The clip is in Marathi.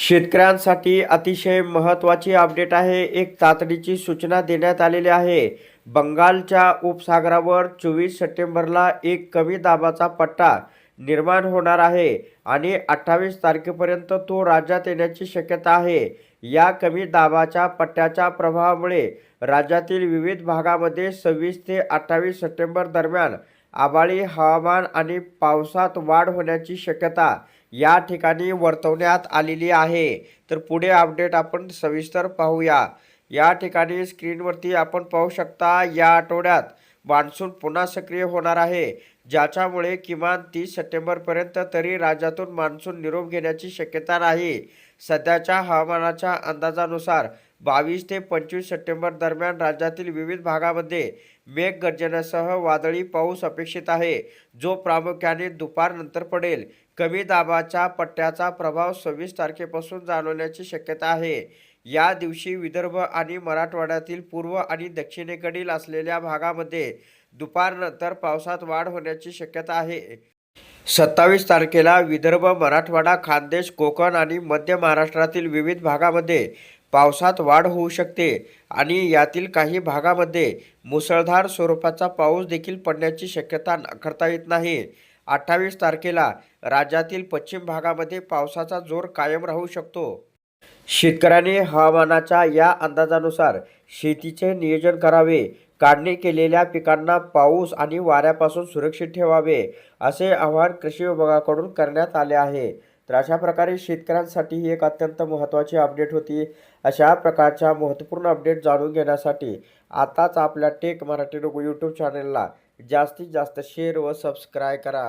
शेतकऱ्यांसाठी अतिशय महत्त्वाची अपडेट आहे. एक तातडीची सूचना देण्यात आलेली आहे. बंगालच्या उपसागरावर चोवीस सप्टेंबरला एक कमी दाबाचा पट्टा निर्माण होणार आहे आणि अठ्ठावीस तारखेपर्यंत तो राज्यात येण्याची शक्यता आहे. या कमी दाबाच्या पट्ट्याच्या प्रभावामुळे राज्यातील विविध भागामध्ये सव्वीस ते अठ्ठावीस सप्टेंबर दरम्यान आबाळी हवामान आणि पावसात वाढ होण्याची शक्यता या ठिकाणी वर्तवण्यात आलेली आहे. तर पुढे अपडेट आपण सविस्तर पाहूया. या ठिकाणी स्क्रीनवरती आपण पाहू शकता या आठवड्यात मान्सून पुन्हा सक्रिय होणार आहे. ज्याच्यामुळे किमान तीस सप्टेंबरपर्यंत तरी राज्यातून मान्सून निरोप घेण्याची शक्यता नाही. सध्याच्या हवामानाच्या अंदाजानुसार बावीस ते पंचवीस सप्टेंबर दरम्यान राज्यातील विविध भागामध्ये मेघगर्जनेसह वादळी पाऊस अपेक्षित आहे. जो प्रामुख्याने दुपारनंतर पडेल. कमी दाबाच्या पट्ट्याचा प्रभाव सव्वीस तारखेपासून जाणवण्याची शक्यता आहे. या दिवशी विदर्भ आणि मराठवाड्यातील पूर्व आणि दक्षिणेकडील असलेल्या भागामध्ये दुपारनंतर पावसात वाढ होण्याची शक्यता आहे. सत्तावीस तारखेला विदर्भ मराठवाडा खानदेश कोकण आणि मध्य महाराष्ट्रातील विविध भागामध्ये पावसात वाढ होऊ शकते आणि यातील काही भागामध्ये मुसळधार स्वरूपाचा पाऊस देखील पडण्याची शक्यता नाकारता येत नाही. अठ्ठावीस तारखेला राज्यातील पश्चिम भागामध्ये पावसाचा जोर कायम राहू शकतो. शेतकऱ्यांनी हवामानाच्या या अंदाजानुसार शेतीचे नियोजन करावे काढणी केलेल्या पिकांना पाऊस आणि वाऱ्यापासून सुरक्षित ठेवावे असे आवाहन कृषी विभागाकडून करण्यात आले आहे. तर अशा प्रकारे शेतकऱ्यांसाठी ही एक अत्यंत महत्त्वाची अपडेट होती. अशा प्रकारच्या महत्त्वपूर्ण अपडेट जाणून घेण्यासाठी आताच आपल्या टेक मराठी लोक यूट्यूब चॅनलला जास्तीत जास्त शेअर व सबस्क्राईब करा.